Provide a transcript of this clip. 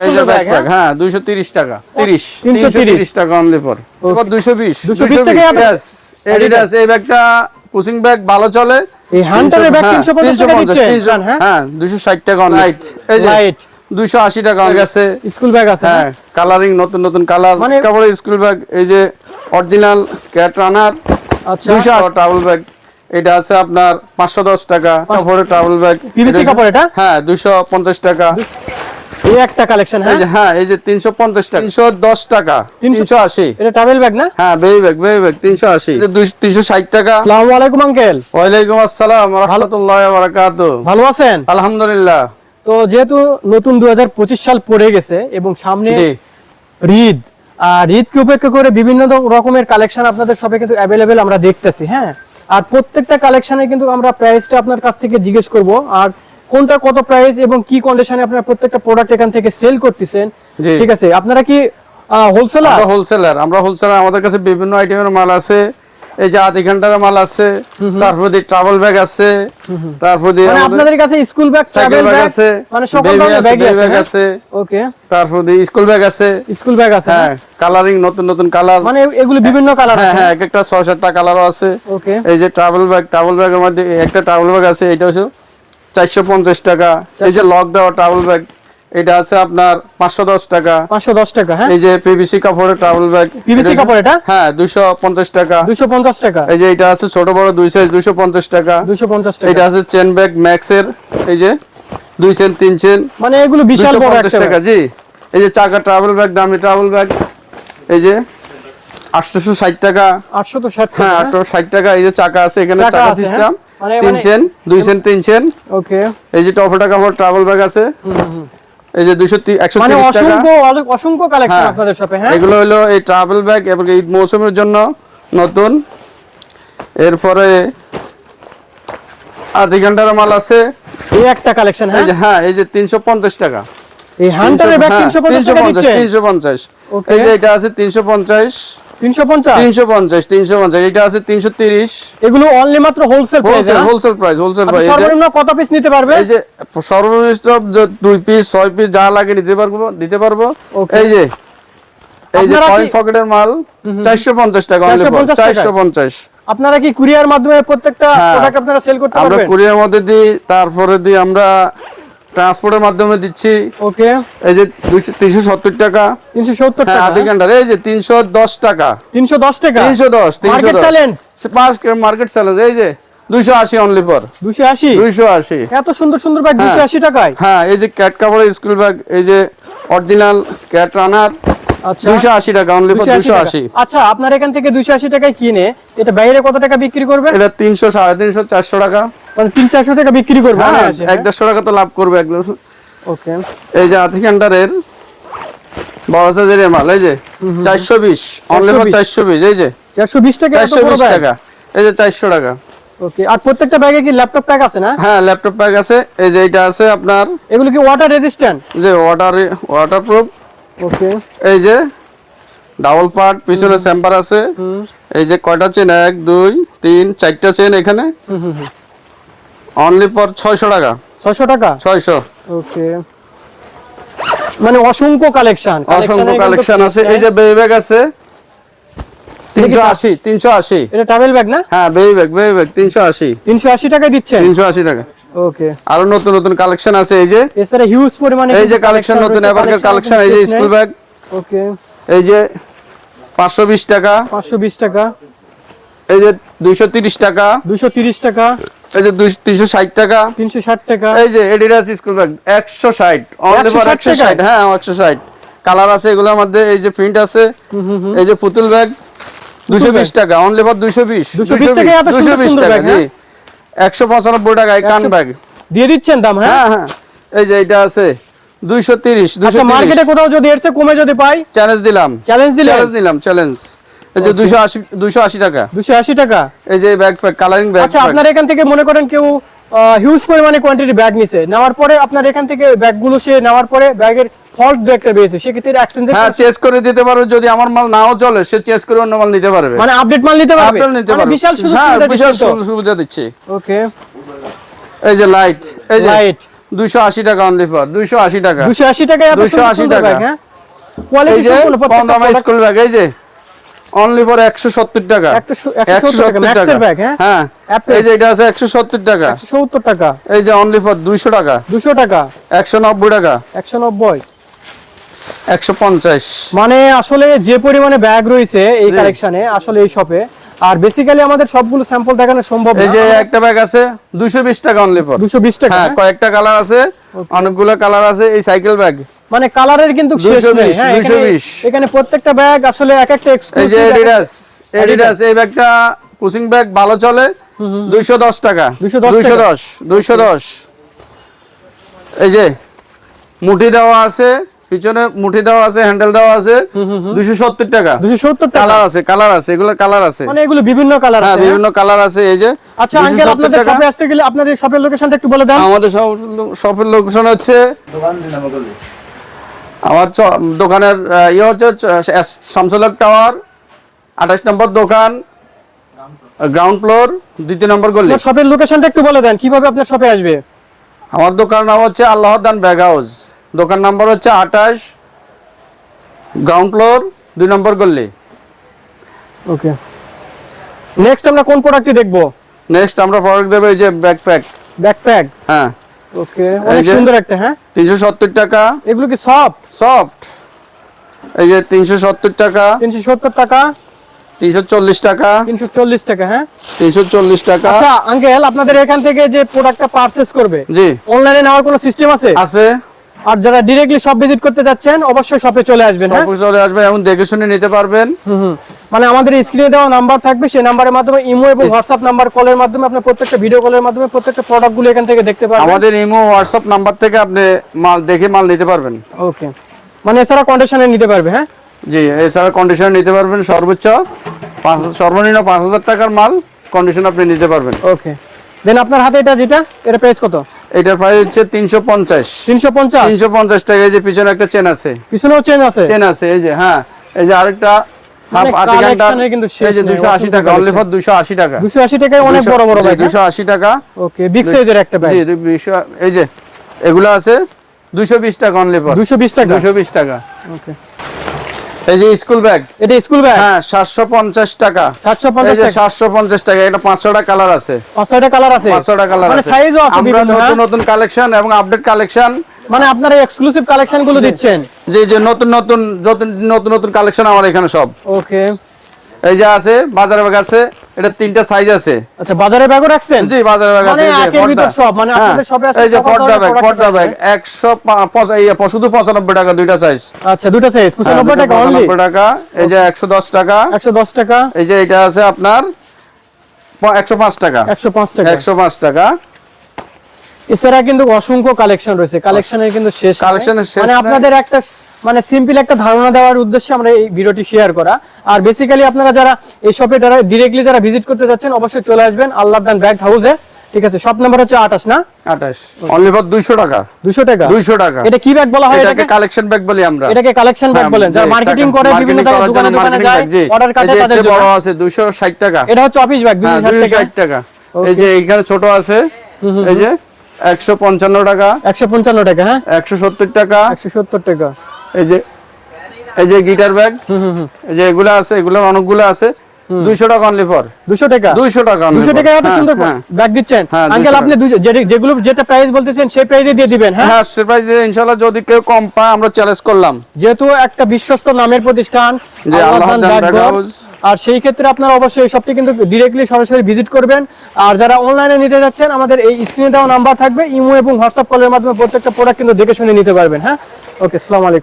এই যে সুন্দর ব্যাকপ্যাক হ্যাঁ? 230 টাকা 30 330 330 টাকা অনলি ফর 220 220 টাকায় এডিডাস এই ব্যাগটা কোচিং ব্যাগ ভালো চলে। এই হান্টারের ব্যাগ হ্যাঁ, 350 টাকা দিচ্ছে। হ্যাঁ? 260 টাকা অনলি লাইট এই যে লাইট 280 টাকা অনলি আছে স্কুল ব্যাগ আছে হ্যাঁ কালারিং নতুন নতুন কালার স্কুল ব্যাগ এই যে অরিজিনাল ক্যাট রানার আচ্ছা। 200 ট্রাভেল ব্যাগ এটা আছে আপনার 510 টাকা কাপড়ের ট্রাভেল ব্যাগ কাপড় এটা? হ্যাঁ 250 টাকা। এই একটা কালেকশন হ্যাঁ? হ্যাঁ এই যে 350 টাকা। 310 টাকা। 380 এটা ট্রাভেল ব্যাগ না? হ্যাঁ বেবি ব্যাগ বেবি ব্যাগ 380 এই যে 360 টাকা। আসসালামু আলাইকুম আঙ্কেল ওয়ালাইকুম আসসালাম ওয়া রাহমাতুল্লাহি ওয়া বারাকাতুহু। ভালো আছেন? আলহামদুলিল্লাহ। তো যেহেতু নতুন 2025 সাল পড়ে গেছে এবং সামনে জি। ঈদ আর ঈদকে উপেক্ষা করে বিভিন্ন রকমের কালেকশন আপনাদের সবে কিন্তু অ্যাভেলেবেল আমরা দেখতেছি হ্যাঁ? আর প্রত্যেকটা কালেকশনে কিন্তু আমরা প্রাইসটা আপনার কাছ থেকে জিজ্ঞেস করব আর কোনটা কত প্রাইস এবং কি কন্ডিশনে আপনারা প্রত্যেকটা প্রোডাক্ট এখান থেকে সেল করতেছেন? ঠিক আছে আপনারা কি হোলসেলার আমরা হোলসেলার আমরা হোলসেলার আমাদের কাছে বিভিন্ন আইটেমের মাল আছে। এই যে আধি ঘণ্টার মাল আছে তারপর দিয়ে ট্রাভেল ব্যাগ আছে তারপর দিয়ে মানে আপনাদের কাছে school bag cycle travel bag আছে মানে সকল ধরনের ব্যাগ হ্যাঁ? আছে। ওকে তারপর দিয়ে স্কুল ব্যাগ আছে। স্কুল ব্যাগ আছে হ্যাঁ কালারিং নতুন নতুন কালার মানে এগুলো বিভিন্ন কালার হ্যাঁ আছে। হ্যাঁ এক একটা ছয় সাতটা কালারও আছে। ওকে এই যে ট্রাভেল ব্যাগ ট্রাভেল ব্যাগের মধ্যে একটা ট্রাভেল ব্যাগ আছে এটা হচ্ছে চারশো পঞ্চাশ টাকা। এই যে লক দেওয়া ট্রাভেল ব্যাগ এটা আছে আপনার পাঁচশো দশ টাকা। 510 টাকা হ্যাঁ? এই যে পিভিসি কাপড়ের ট্রাভেল ব্যাগ PVC কাপড় এটা? হ্যাঁ দুশো পঞ্চাশ টাকা। 250 টাকা। এই যে এটা আছে ছোট বড় দুই সাইজ দুশো পঞ্চাশ টাকা। 250 টাকা। এটা আছে চেন ব্যাগ ম্যাক্স এর এই যে দুই চেন তিন চেন মানে এগুলো বিশাল বড় পঞ্চাশ একটা টাকা জি। এই যে চাকা ট্রাভেল ব্যাগ দামি ট্রাভেল ব্যাগ এই যে আটশোশো ষাট টাকা। 860 টাকা হ্যাঁ আটশো ষাট টাকা এই যে চাকা আছে এখানে চাকা সিস্টেম হ্যাঁ? তিন মানে- চেন দুই চেন তিন চেন ওকে এই যে টপটা কাপড় ট্রাভেল ব্যাগ আছে। এই যে দুইশো একশো মানে অসংখ্য অসংখ্য কালেকশন হ্যাঁ। আপনাদের শপে হ্যাঁ? এগুলো হলো এই ট্রাভেল ব্যাগ এবং ঈদ মৌসুমের জন্য নতুন। এরপরে আধি ঘণ্টার মাল আছে। এই একটা কালেকশন হ্যাঁ? হ্যাঁ এই যে তিনশো পঞ্চাশ টাকা। এই হান্টারের ব্যাগ হ্যাঁ, 350 টাকা 350 350 এই যে এটা আছে 350 350 350 350 এটা আছে 330 এগুলো অনলি মাত্র wholesale wholesale wholesale price wholesale price সর্বনিম্ন কত পিস নিতে পারবে? এই যে সর্বনিম্ন দুই পিস ছয় পিস যা লাগে নিতে পারব দিতে পারব. এই যে এই যে আপনারা কি- কয়েন পকেটের মাল 450 টাকা অনলি 450 আপনারা কি কুরিয়ার মাধ্যমে প্রত্যেকটা হ্যাঁ। প্রোডাক্ট আপনারা সেল করতে আমরা পারবেন? কুরিয়ার মধ্যে দিই তারপরে দিই আমরা ট্রান্সপোর্টের মাধ্যমে দিচ্ছি। ওকে। এই যে 370 টাকা। 370 সত্তর টাকা। আধা ঘণ্টার এই যে 310 টাকা। 310 টাকা? 310 মার্কেট 310 চ্যালেঞ্জ পাঁচ মার্কেট চ্যালেঞ্জ এই যে 280 অনলি ফর 280 280 এত সুন্দর সুন্দর ব্যাগ দুইশো 280 টাকায়? হ্যাঁ এই যে ক্যাট কাপড়ের স্কুল ব্যাগ এই যে অরিজিনাল ক্যাট রানার 280 টাকা অনলি ফর 280 আচ্ছা আপনার এখান থেকে 280 টাকায় কিনে এটা বাইরে কত টাকা বিক্রি করবে? এটা 300 350 400 টাকা। মানে 3 400 টাকা বিক্রি করবে হ্যাঁ অনায়াসে, এক দেড়শো টাকা তো লাভ করবে একদম। ওকে। এই যে আধিকান্ডারের বড় সাইজের মাল এই যে 420 অনলি ফর 420 এই যে। 420 টাকা এত বড় 420 টাকা এই যে 400 টাকা। ওকে আর প্রত্যেকটা ব্যাগে কি ল্যাপটপ প্যাক আছে না? হ্যাঁ ল্যাপটপ ব্যাগ আছে এই যে এটা আছে আপনার এগুলো কি ওয়াটার রেজিস্ট্যান্ট যে ওয়াটার ওয়াটারপ্রুফ ওকে এই যে ডাবল পার্ট পিছনে চেম্বার আছে। এই যে কয়টা চেন এক দুই তিন চারটা চেন এখানে। অনলি ফর ছয়শো টাকা। 600 টাকা? ছয়শো। ওকে মানে অসংখ্য কালেকশন অসংখ্য কালেকশন আছে। এই যে বেবি ব্যাগ আছে। তিনশো আশি তিনশো আশি। এটা ট্রাভেল ব্যাগ না? হ্যাঁ বেবি ব্যাগ বেবি ব্যাগ তিনশো আশি। 380 টাকায় দিচ্ছেন? তিনশো আশি টাকা। ওকে আরও নতুন নতুন কালেকশন আছে এই যে? এছাড়া হিউজ পরিমাণে এই যে কালেকশন নতুন এবারকার কালেকশন এই যে স্কুল ব্যাগ ওকে এই যে পাঁচশো বিশ টাকা। 520 টাকা। এই যে দুইশো তিরিশ টাকা। 230 টাকা। এই যে তিনশো ষাট টাকা। 360 টাকা। এই যে এডিডাস স্কুল ব্যাগ একশো ষাট। অনলি ফর 160 একশো ষাট হ্যাঁ একশো ষাট। কালার আছে এগুলোর মধ্যে এই যে প্রিন্ট আছে। এই যে পুতুল ব্যাগ দুশো বিশ টাকা অনলি ফর দুশো বিশ। 220 টাকায় এত দুশো বিশ টাকা জি হ্যাঁ? একশো পঁচানব্বই টাকা এই কান ব্যাগ দিয়ে দিচ্ছেন দাম হ্যাঁ? হ্যাঁ হ্যাঁ। এই যে এটা আছে দুইশো তিরিশ দুশো আচ্ছা মার্কেটে কোথাও যদি এর কমে যদি পাই? চ্যালেঞ্জ দিলাম। চ্যালেঞ্জ দিলাম চ্যালেঞ্জ দিলাম চ্যালেঞ্জ এই যে দুশো আশি দুশো আশি টাকা। 280 টাকা? এই যে ব্যাগ প্যাক কালারিং ব্যাগ আচ্ছা আপনার এখান থেকে মনে করেন কেউ হিউজ পরিমাণে কোয়ান্টিটি ব্যাগ নিছে। নেওয়ার পরে আপনার এখান থেকে ব্যাগগুলো সে নেওয়ার পরে ব্যাগের ফল্ট দেখতে পেয়েছে সেক্ষেত্রে এক্সচেঞ্জ হ্যাঁ চেস করে দিতে পারবে যদি আমার মাল নাও চলে সে চেস করে অন্য মাল নিতে পারবে। মানে আপডেট মাল নিতে পারবে? আপনার নিতে মানে পারবে। বিশাল সুযোগ হ্যাঁ বিশাল সুবিধা দিচ্ছে। ওকে এই যে লাইট এই যে লাইট দুইশো আশি টাকা অনলি ফর দুইশো আশি টাকা। দুশো আশি টাকায় এত 280 সুন্দর সুন্দর টাকা। হ্যাঁ? কোয়ালিটি সম্পূর্ণ প্রত্যেকটা স্কুল ব্যাগ এই যে অনলি ফর একশো সত্তর টাকা। 170 টাকা, Max এর bag, হ্যাঁ? হ্যাঁ। এই যে এটা আছে একশো সত্তর টাকা। সত্তর টাকা। এই যে অনলি ফর দুইশো টাকা। দুশো টাকা। একশো নব্বই টাকা। একশো নব্বই। একশো পঞ্চাশ। মানে আসলে যে পরিমাণে ব্যাগ রয়েছে এই। কালেকশনে আসলে এই শপে আর বেসিক্যালি আমাদের সবগুলো স্যাম্পল দেখানো সম্ভব এই যে একটা ব্যাগ আছে দুইশো বিশ টাকা অনলি ফর দুশো বিশ টাকা হ্যাঁ? কয়েকটা কালার আছে অনেকগুলো কালার আছে এই সাইকেল ব্যাগ মানে কালারের কিন্তু শেষ নেই। হ্যাঁ এখানে- প্রত্যেকটা ব্যাগ আসলে এক একটা এই যে এডিডাস এডিডাস এই ব্যাগটা কুচিং ব্যাগ ভালো চলে। দুইশো দশ টাকা। 210 দুইশো টাকা। দশ দুইশো দশ। এই যে মুঠি দেওয়া আছে পিছনে মুঠি দেওয়া আছে হ্যান্ডেল দেওয়া আছে দুইশো সত্তর টাকা। দুশো সত্তর টাকা। কালার আছে কালার আছে এগুলোর কালার আছে। মানে এগুলো বিভিন্ন কালার হ্যাঁ আছে হ্যাঁ? বিভিন্ন কালার আছে এই যে আচ্ছা 270 আঙ্কেল আপনাদের। শপে আসতে গেলে আপনার এই শপের লোকেশনটা একটু বলে দেন। আমাদের শপের লোকেশন হচ্ছে আমার দোকানের ইয়ে হচ্ছে শামসুলক টাওয়ার আঠাশ নম্বর দোকান গ্রাউন্ড ফ্লোর দ্বিতীয় নম্বর গলি। শপের লোকেশনটা একটু বলে দেন কীভাবে আপনার শপে আসবে? আমার দোকান নাম হচ্ছে আল্লাহদান ব্যাগ হাউস। দোকান নাম্বার হচ্ছে আঠাশ গ্রাউন্ড ফ্লোর দুই নম্বর গলি। ওকে নেক্সট আমরা কোন প্রোডাক্টটি দেখব? নেক্সট আমরা প্রোডাক্ট দেবো এই যে ব্যাকপ্যাক ব্যাকপ্যাক হ্যাঁ। ওকে অনেক সুন্দর একটা হ্যাঁ? তিনশো সত্তর টাকা। এগুলো কি সফট সফট এই যে তিনশো সত্তর টাকা। তিনশো সত্তর টাকা। তিনশো চল্লিশ টাকা। তিনশো চল্লিশ টাকা হ্যাঁ? তিনশো চল্লিশ টাকা। আচ্ছা আঙ্কেল আপনাদের এখান থেকে যে প্রোডাক্টটা পারচেস করবে জি। অনলাইনে নেওয়ার কোনো সিস্টেম আছে? আছে। আর যারা ডিরেক্টলি সব ভিজিট করতে যাচ্ছেন অবশ্যই শপে চলে আসবেন হ্যাঁ? চলে আসবে এবং দেখে শুনে নিতে পারবেন। মানে আমাদের স্ক্রিনে দেওয়া নাম্বার থাকবে সেই নাম্বারের মাধ্যমে ইমো এবং হোয়াটসঅ্যাপ নাম্বার কলের মাধ্যমে আপনি প্রত্যেকটা ভিডিও কলের মাধ্যমে প্রত্যেকটা প্রোডাক্টগুলো এখান থেকে দেখতে পারবেন। আমাদের ইমো হোয়াটসঅ্যাপ নাম্বার থেকে আপনি মাল দেখে মাল নিতে পারবেন। ওকে মানে এছাড়া কন্ডিশনে নিতে পারবে হ্যাঁ? জি এছাড়া কন্ডিশন নিতে পারবেন সর্বোচ্চ পাঁচ সর্বনিম্ন পাঁচ হাজার টাকার মাল কন্ডিশন আপনি নিতে পারবেন। ওকে দেন আপনার হাতে এটা যেটা এটা প্রাইস কত? এটার প্রাইস হচ্ছে তিনশো পঞ্চাশ। তিনশো পঞ্চাশ? তিনশো পঞ্চাশ টাকা এই যে পিছনে একটা চেন আছে। পিছনেও চেন আছে? চেন আছে এই যে হ্যাঁ এই যে আরেকটা হাফ মানে আধি ঘণ্টা কিন্তু এই যে নেই, দুশো আশি অসংখ্য টাকা অনলি ফর দুশো আশি টাকা। দুশো আশি টাকায় অনেক বড় বড় ব্যাগ দুশো আশি টাকা। ওকে বিগ সাইজের একটা ব্যাগ জি এই যে এগুলো আছে দুশো বিশ টাকা অনলি ফর দুশো বিশ টাকা? দুশো বিশ টাকা। ওকে এই যে স্কুল ব্যাগ। এটা স্কুল ব্যাগ? হ্যাঁ সাতশো পঞ্চাশ টাকা। সাতশো এই পঞ্চাশ যে টাকা। সাতশো পঞ্চাশ টাকা এটা পাঁচশোটা কালার আছে। পাঁচশোটা কালার আছে? পাঁচশোটা কালার মানে আছে। সাইজও আছে আমরা বিভিন্ন নতুন হ্যাঁ? নতুন কালেকশন এবং আপডেট কালেকশন মানে আপনারা এক্সক্লুসিভ কালেকশনগুলো দিচ্ছেন? যে যে নতুন নতুন যত নতুন নতুন কালেকশন আমার এখানে সব। ওকে এই যে আছে বাজারে ব্যাগ আছে। এটা তিনটা সাইজ আছে। আচ্ছা বাজারে ব্যাগও রাখছেন? জি বাজারে ব্যাগ মানে আছে ভিতর সব, মানে হ্যাঁ, আপনাদের শপে আসলে এই যে ব্যাগ ব্যাগ শুধু পঁচানব্বই টাকা দুইটা সাইজ আচ্ছা দুটো সাইজ পঁচানব্বই টাকা অনলি টাকা এই যে একশো দশ টাকা। একশো দশ টাকা? এই যে এটা আছে আপনার একশো পাঁচ টাকা। একশো পাঁচ টাকা। একশো পাঁচ টাকা। এছাড়া কিন্তু অসংখ্য কালেকশন রয়েছে। কালেকশনের কিন্তু শেষ কালেকশনের শেষ মানে আপনাদের একটা মানে সিম্পল একটা ধারণা দেওয়ার উদ্দেশ্যে আমরা এই ভিডিওটি শেয়ার করা। আর বেসিক্যালি আপনারা যারা এই শপে যারা ডিরেক্টলি যারা ভিজিট করতে যাচ্ছেন অবশ্যই চলে আসবেন আল্লাহ দান ব্যাগ হাউসে ঠিক আছে শপ নাম্বার হচ্ছে আঠাশ না? আঠাশ। অনলি ফর দুইশো টাকা। দুশো টাকা? দুইশো টাকা। এটা কি ব্যাগ বলা হয় এটাকে কালেকশন ব্যাগ বলি আমরা। এটাকে কালেকশন ব্যাগ বলেন। যারা মার্কেটিং করে বিভিন্ন marketing জায়গায় করার দোকানে দোকানে যায় অর্ডার কাটে তাদের জন্য। বড় আছে দুইশো ষাট টাকা। এটা হচ্ছে অফিস ব্যাগ টাকা। টাকা। এই যে এখানে ছোট আছে এই যে একশো পঞ্চান্ন টাকা। একশো পঞ্চান্ন টাকা হ্যাঁ? একশো সত্তর টাকা। একশো সত্তর টাকা। এই যে এই যে গিটার ব্যাগ এই যে এগুলো আছে এগুলোর অনেকগুলো আছে। দুইশো টাকা অনলি ফর টাকা? দুইশো টাকা। টাকা এত হ্যাঁ, সুন্দর হ্যাঁ। ব্যাগ দিচ্ছেন। হ্যাঁ, আঙ্কেল আপনি যেগুলো যেটা প্রাইস বলতেছেন সেই প্রাইসে দিয়ে দিবেন হ্যাঁ? হ্যাঁ সারপ্রাইজ দিয়ে ইনশাআল্লাহ যদি কেউ কম পায় আমরা চ্যালেঞ্জ করলাম। যেহেতু একটা বিশ্বস্ত নামের প্রতিষ্ঠান যে। আর সেই ক্ষেত্রে আপনারা অবশ্যই এই শপটি কিন্তু ডিরেক্টলি সরাসরি ভিজিট করবেন। আর যারা অনলাইনে নিতে যাচ্ছেন আমাদের এই স্ক্রিনে দেওয়া নাম্বার থাকবে ইমো এবং হোয়াটসঅ্যাপ কলের মাধ্যমে প্রত্যেকটা প্রোডাক্ট কিন্তু দেখে শুনে নিতে পারবেন হ্যাঁ? ওকে আসসালামু আলাইকুম।